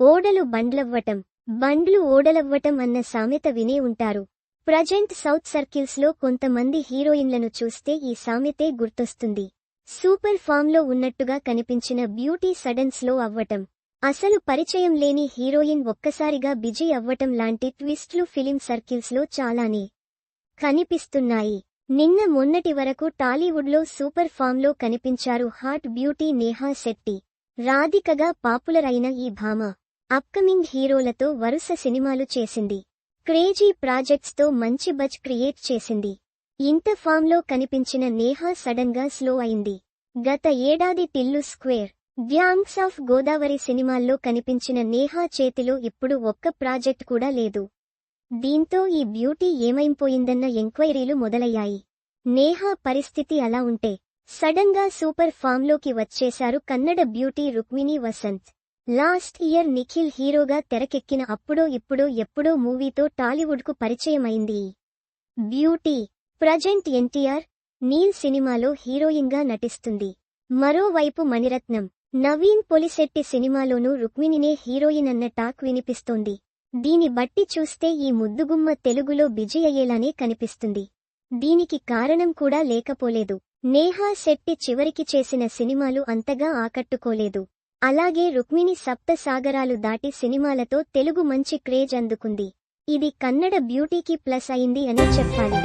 ఓడలు బండ్లవ్వటం బండ్లు ఓడలవ్వటం అన్న సామెత వినే ఉంటారు. ప్రజెంట్ సౌత్ సర్కిల్స్లో కొంతమంది హీరోయిన్లను చూస్తే ఈ సామెతే గుర్తొస్తుంది. సూపర్ ఫామ్లో ఉన్నట్టుగా కనిపించిన బ్యూటీ సడన్స్లో అవ్వటం. అసలు పరిచయం లేని హీరోయిన్ ఒక్కసారిగా బిజీ అవ్వటం లాంటి ట్విస్ట్లు ఫిలిం సర్కిల్స్లో చాలానే కనిపిస్తున్నాయి. నిన్న మొన్నటి వరకు టాలీవుడ్లో సూపర్ ఫామ్లో కనిపించారు హాట్ బ్యూటీ నేహా శెట్టి. రాధికగా పాపులర్ అయిన ఈ భామ. అప్కమింగ్ హీరోలతో వరుస సినిమాలు చేసింది. క్రేజీ ప్రాజెక్ట్స్తో మంచి బజ్ క్రియేట్ చేసింది. ఇంత ఫామ్లో కనిపించిన నేహా సడన్గా స్లో అయింది. గత ఏడాది Tillu square gangs of Godavari సినిమాల్లో కనిపించిన నేహా చేతిలో ఇప్పుడు ఒక్క ప్రాజెక్ట్ కూడా లేదు. దీంతో ఈ బ్యూటీ ఏమైపోయిందన్న ఎంక్వైరీలు మొదలయ్యాయి. నేహా పరిస్థితి అలా ఉంటే సడన్గా సూపర్ ఫామ్లోకి వచ్చేశారు Kannada beauty Rukmini Vasanth. Last year Nikhil హీరోగా తెరకెక్కిన అప్పుడో ఇప్పుడో ఎప్పుడో మూవీతో టాలీవుడ్కు పరిచయమైంది. బ్యూటీ ప్రజెంట్ ఎన్టీఆర్ నీల్ సినిమాలో హీరోయిన్గా నటిస్తుంది. మరోవైపు మణిరత్నం నవీన్ పొలిశెట్టి సినిమాలోనూ రుక్మిణినే హీరోయిన్ అన్న టాక్ వినిపిస్తోంది. దీని బట్టి చూస్తే ఈ ముద్దుగుమ్మ తెలుగులో బిజీ అయ్యేలానే కనిపిస్తుంది. దీనికి కారణం కూడా లేకపోలేదు. నేహా శెట్టి చివరికి చేసిన సినిమాలు అంతగా ఆకట్టుకోలేదు. అలాగే రుక్మిణి సప్త సాగరాలు దాటి సినిమాలతో తెలుగు మంచి క్రేజ్ అందుకుంది. ఇది కన్నడ బ్యూటీకి ప్లస్ అయింది అని చెప్పాలి.